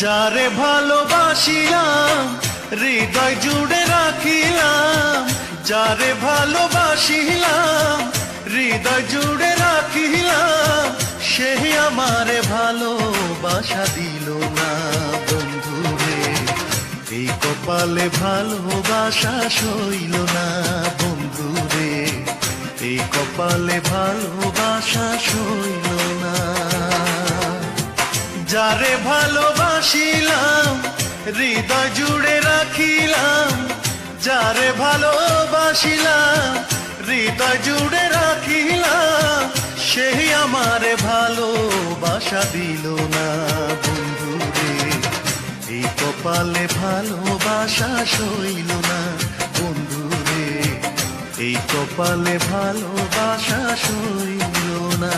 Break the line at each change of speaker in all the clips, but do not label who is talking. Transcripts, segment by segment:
যারে ভালোবাসিলাম, হৃদয় জুড়ে রাখিলাম, যারে ভালোবাসিলাম, হৃদয় জুড়ে রাখিলাম সেই আমারে ভালোবাসা দিল না, বন্ধু রে। এই কপালে ভালোবাসা সইল না, বন্ধু রে। এই কপালে ভালোবাসা সইল না। যারে ভালোবাসিলাম, হৃদয় জুড়ে রাখিলাম, যারে ভালোবাসিলাম, হৃদয় জুড়ে রাখিলাম, সেই আমারে ভালোবাসা দিল না বন্ধু রে এই কপালে ভালোবাসা সইল না বন্ধু রে এই কপালে ভালোবাসা সইল না।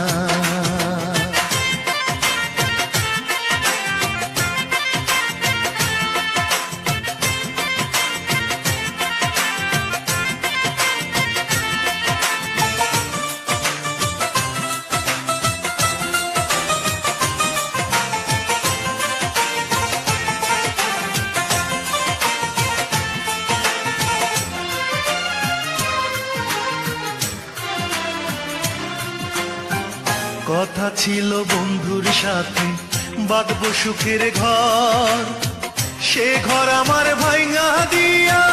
কথা ছিল বন্ধুর সাথে বাঁধবো সুখের ঘর। সে ঘর আমার ভাইঙা দিয়া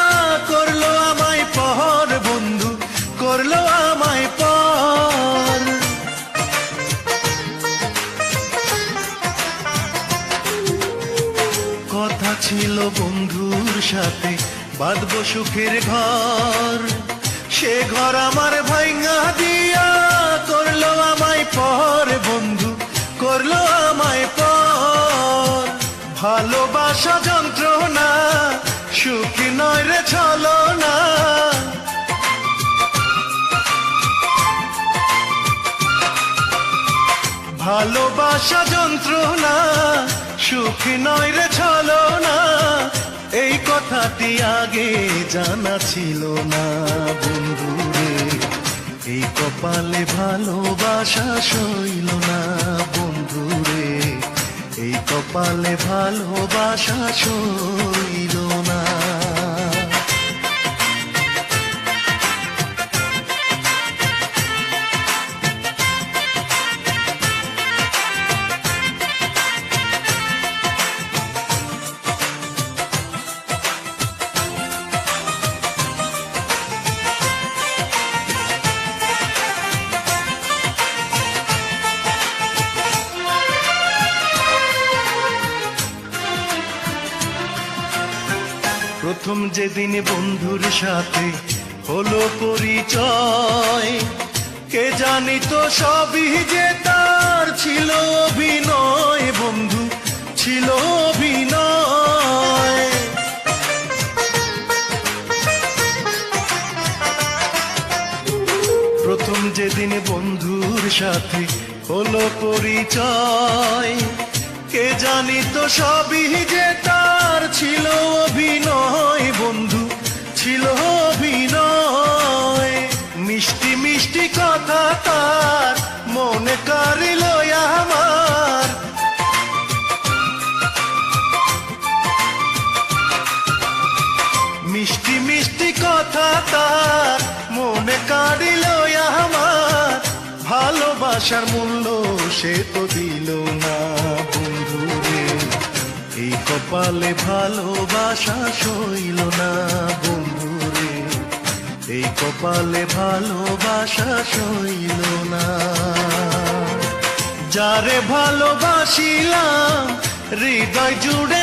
করল আমায় পর বন্ধু, করল আমায় পর। কথা ছিল বন্ধুর সাথে বাঁধবো সুখের ঘর। সে ঘর আমার ভাইঙা দিয়া নয় রে ছলো না। ভালোবাসা যন্ত্রণা, সুখ নয় রে ছলো না। এই কথাটি আগে জানা ছিল না বন্ধু রে এই কপালে ভালোবাসা সইল না বন্ধু রে এই কপালে ভালোবাসা সইল প্রথম যেদিন বন্ধুর সাথে হলো পরিচয়, কে জানি তো সবই যে তার ছিল অভিনয়, বন্ধু ছিল অভিনয়। প্রথম যেদিন বন্ধুর সাথে হলো পরিচয়, কে জানি তো সবই যে তার ভালোবাসার মূল্য সে তো দিল না বন্ধু রে। এই কপালে ভালোবাসা সইল না বন্ধু রে। এই কপালে ভালোবাসা সইল না। যারে ভালোবাসিলাম, হৃদয় জুড়ে